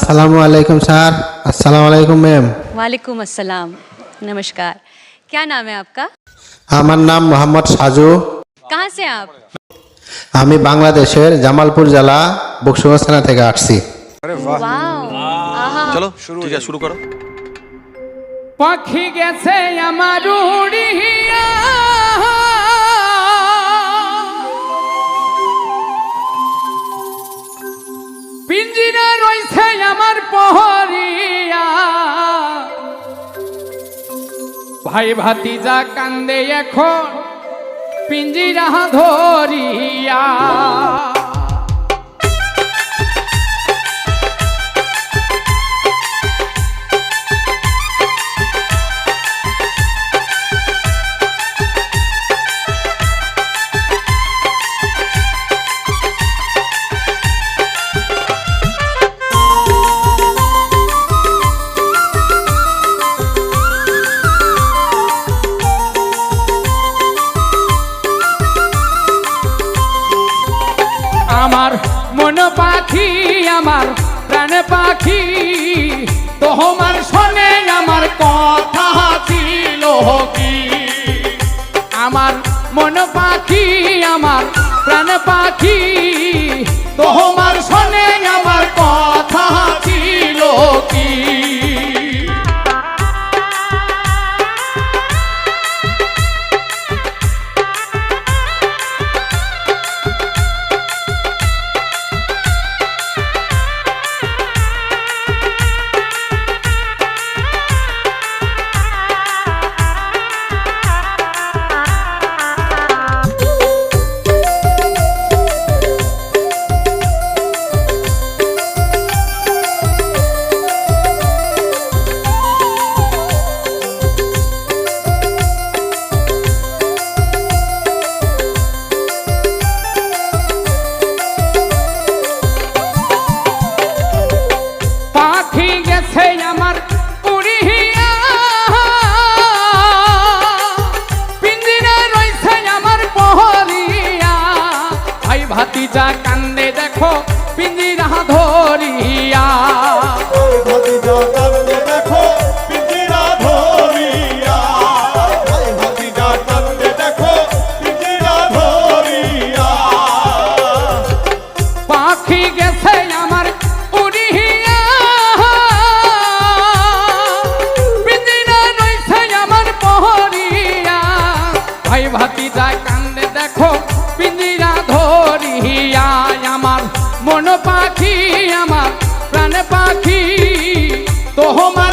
अस्सलाम वालेकुम सर अस्सलाम वालेकुम मैम वालेकुम अस्सलाम नमस्कार क्या नाम है आपका আমার নাম মোহাম্মদ সাজু कहाँ से हैं आप আমি বাংলাদেশের জামালপুর জেলা বকশুগঞ্জ থানা থেকে আসছি वाह आहा চলো ঠিক আছে শুরু করো পাখি গেছে আমার উড়িয়া ভাই ভাতিজা কান্দে এখন পিঞ্জিরা ধরিয়া। প্রাণ পাখি, তোমার শোনে আমার কথা ছিল কি? আমার মন পাখি, আমার প্রাণ পাখি, তোমার Bindi তোমার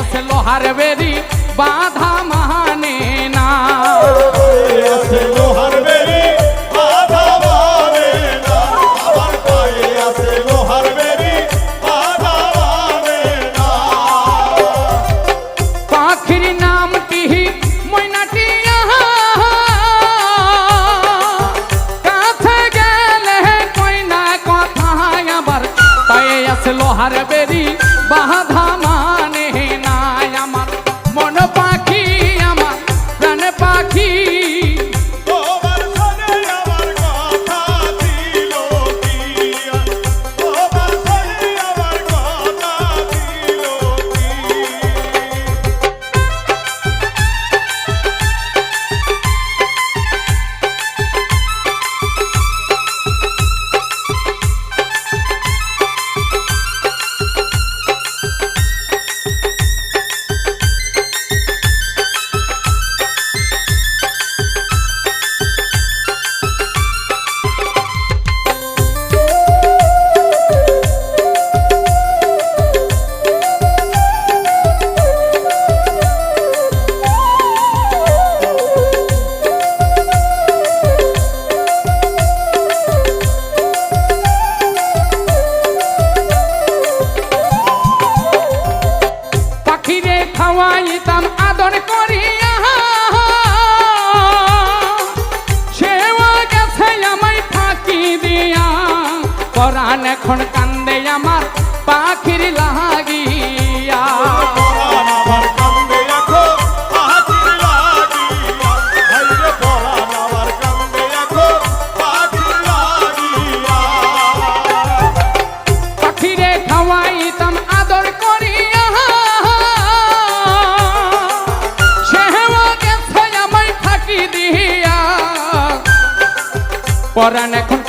আছে লোহার বেরি বাধা মানে না। আছে লোহার বেরি বাধা মানে না আমার আছে লোহার বেরি বাধা মানে না পাখির নামটি ময়নাটিয়া কাছে গেলে কই না কথায় আবার পায়ে আছে লোহার বেরি পরাণ এখন